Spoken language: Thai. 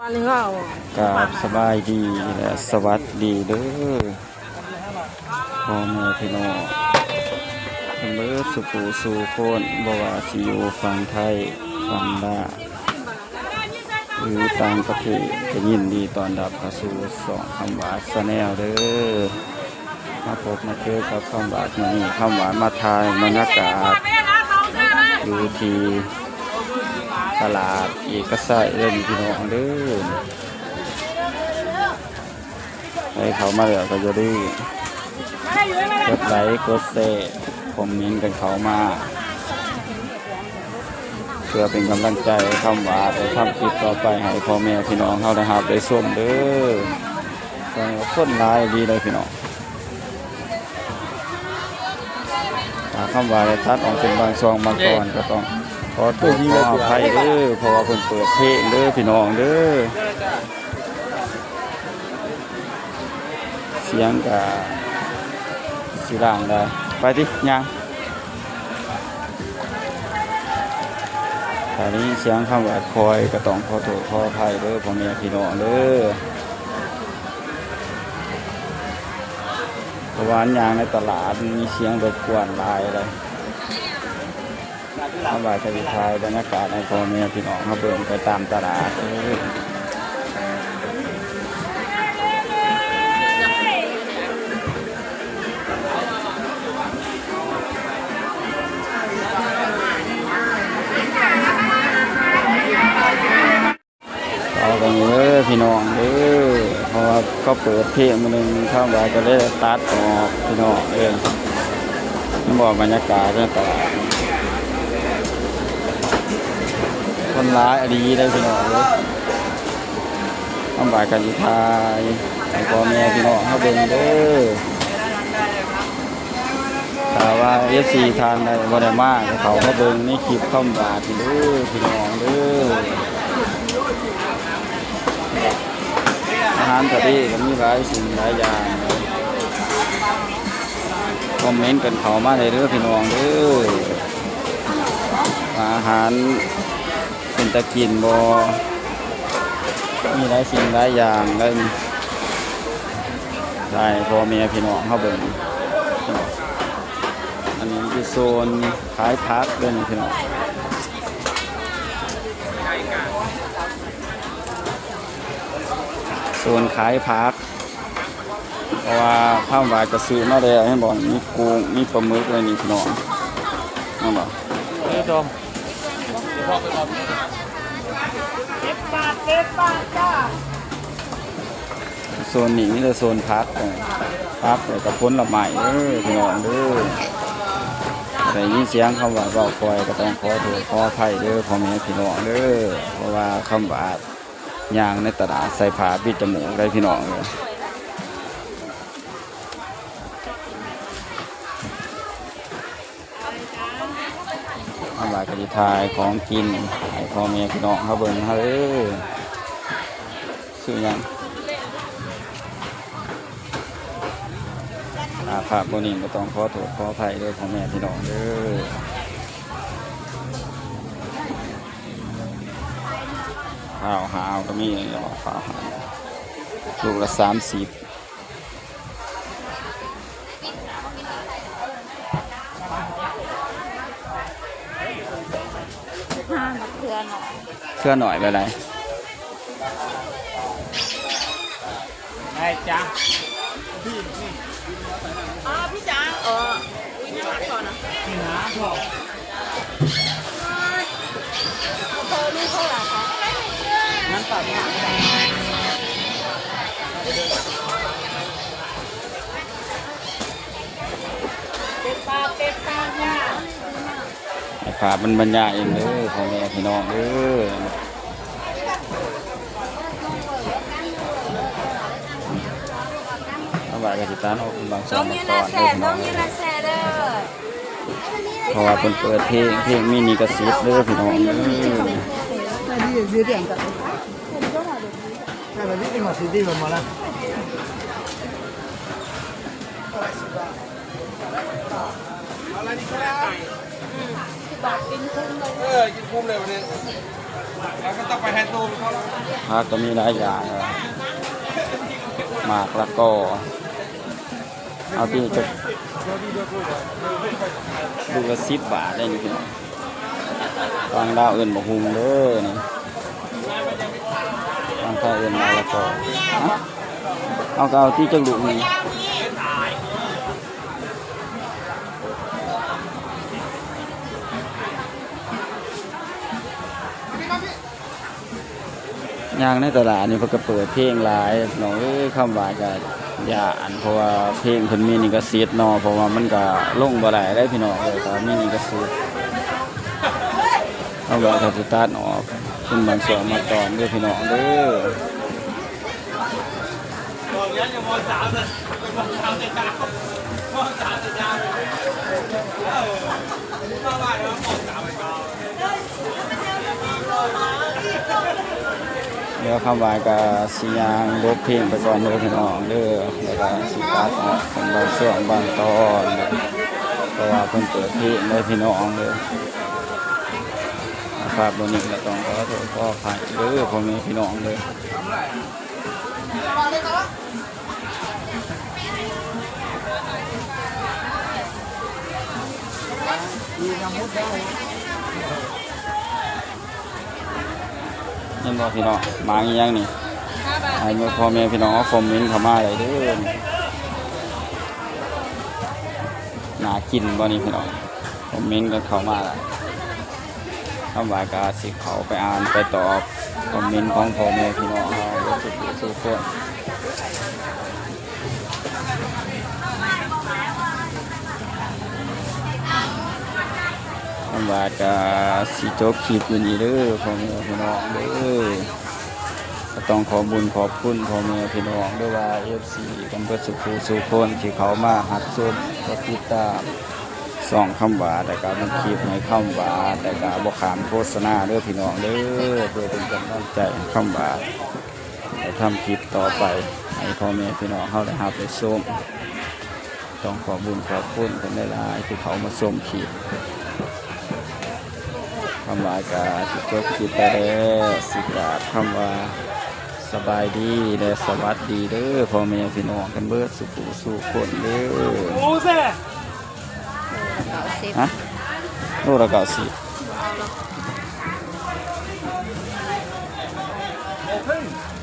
ปลาเนื้อเอากราบสบายดีและสวัสดีเด้อพ่อแม่พี่น้องเพิ่นเบิดสุขูสู่คนบ่ว่าสิอยู่ฝั่งไทยฝั่งลาหรือต่างประเทศก็ยินดีต้อนรับเข้าสู่สองคำหวานแนลเด้อมาพบมาเจอกับคำหวานมื้อนี้คำหวานมาทายบรรยากาศอยู่ที่ ตลาดเอกชัยเล่นพี่น้องเด้อให้เขามาแล้วก็จะได้กดไลค์กดแชร์คอมเมนต์กันเขามาเพื่อเป็นกำลังใจให้คำว่าไปทำคลิปต่อไปให้พ่อแม่พี่น้องเขานะครับได้ส้มเด้อตอนนี้คนร้ายดีเลยพี่น้องคำว่าได้ตัดออกเป็นบางซองบางตอนก็ต้อง ขอโทษขออภัยเด้อเพราะว่าเพิ่นเปิดเพลงเด้อพี่น้องเด้อเสียงกับสีร่างได้ไปดิยังตอนนี้เสียงคำว่าคอยก็ต้องขอโทษขออภัยเด้อพ่อแม่พี่น้องเด้อเพราะว่านยางในตลาดมีเสียงรบกวนหลายเลย คำวาจะวิทายบรรยากาศในพ่อแม่พี่น้องเขาเบิ่งไปตามตลาดเออากันเด้อพี่น้องเด้อเพราะว่าเขาเปิดเพลงมาหนึ่งข้ามายก็เลยตัดออกพี่น้องเองนี่บอกบรรยากาศเนี่ยตลาด คนร้ายอดีได้พี่น้องเลยทำบายกันทายให้พ่อแม่พี่น้องเขาเบิ่งเด้อถ้าว่าเอฟซีทานได้บ่ได้มากเขาเขาเบิ่งในคลิปเข้าบาดเด้อพี่น้องเด้ออาหารทะเลก็มีหลายสิ่งหลายอย่างคอมเมนต์กันเขามาเลยเด้อพี่น้องเด้ออาหาร เป็นตะกินบอมีหลายสิ่งหลายอย่างเลยได้พอเมียพี่น้องเข้าเบิ่งอันนี้คือโซนขายพักเด้อนี่พี่น้องส่วนขายผักเพราะว่าข้าวหวานจะซื้อมาแล้วให้บอกมีกุ้งมีปลาหมึกอะไรนี่พี่น้องนั่นบอกนี่ดม โซนนี้นี่จะโซนพักพักแล้วกับพ้นละไม้เด้อพี่น้องเด้อแต่ยินเสียงคำว่าเบาคอยก็ต้องขอโทษขออภัยเด้อพ่อแม่พี่น้องเด้อเพราะว่าคำว่าย่างในตลาดใส่ผ้าปิดจมูกได้พี่น้องเลย เอาบากระดิทายของกินให้พ่อแม่พี่น้องเขาเบิ่งเขาเด้อซื้อยังอาภาพบนี้ก็ต้องขอโทษขออภัยด้วยพ่อแม่พี่น้องเด้อข้าวหาวก็มีอ๋อข้าวหาวลูกละสามสิบ มะเขือหน่อยเชื่อหน่อยไปไรได้จ้ะอ๋อพี่จ๋าเอออุ้ยน่ารักก่อนนะนี่นะพอเธอลูกเท่าไหร่คะงั้นตัดหนัก ไอ้ขามันบรรยายเองเด้อพ่อแม่พี่น้องเด้อเอาไว้กับจิตานออกบางส่วนต้องยืนละแด้อยืนลนเด้อเพราะว่าคนเปิดเพลงเพลงมินิกระซิเด้อพี่น้องอ เออกินคุ้มเลยวันนี้แล้วก็ต้องไปแฮนด์ตูมเขาแล้วผักก็มีหลายอย่างเลยหมากละก็ เอาที่จะดูกละสิบบาทได้นี่พี่น้องฟังดาวเอื่นบอกหุงเด้อนี่ฟังไทยเอื่นมาละก็เอาเอาที่จังดุนี่ ย่างในตลาดนี่เพิ่นก็เปิดเพลงหลายน้องเอ้ยคำว่าก็อย่าอันเพราะว่าเพลงเพิ่นมีนี่ก็เสียดเนาะเพราะว่ามันก็ลงบ่ได้ได้พี่น้องเลยก็มีนี่ก็เสุดเอาว่าก็สิตัดออกเป็นบางส่วนมาตอนด้อพี่น้องเด้อบอกงั้นจะมอสามเลยมอสามจะยาวมอสามจะยาเออเข้าบ้านแล้วมอสา ดี๋ยวคำว่าก็สิย่างลบเพลงไปก่อนเด้อพี่น้องเด้อแล้วก็สิตัดออกเป็นบางส่วนบางตอนเพราะว่าเพิ่นเปิดเพลงเด้อพี่น้องเด้อภาพบนนี้ก็ต้องขอโทษขออภัยเด้อพ่อแม่พี่น้องเลย นี่บอกพี่น้องมาอีกอยังนี่ให้เมื่อพ่อแม่พี่น้องคอมเมนต์เข้ามาเลยเด้อน่ากินบ่นี่พี่น้องคอมเมนต์กันเข้ามาละคำว่ากาสิเขาไปอ่านไปตอบคอมเมนต์ของพ่อแม่พี่น้องเราสุดสุดคนคำ ว่ากาสิจบคลิปอยู่นี่เด้อพ่อแม่พี่น้องเด้อก็ต้องขอบุญขอบคุณพ่อแม่พี่น้องด้วยว่าเอฟซีกันเพื่อสุขสุขคนที่เขามาหัดชมก็ติดตามส่องคำหวาแต่การบันคลิปในคำหวาแต่การบขามโฆษณาเด้อพี่น้องเด้อเพื่อเป็นกำลังใจให้คำหวาให้ทำคลิปต่อไปให้พ่อแม่พี่น้องเขาได้หับได้ชมต้องขอบุญขอบคุณกันได้หลายที่เขามาชมคลิปำหวากาสิจบคลิปไปแล้วสิกราบคำว่าสบายดีและสวัสดีเด้อพ่อแม่พี่น้องกันเบิดสุขสู่คนเด้อโอ้เซ่เก้าสิบฮะโลละเก้าสิบเ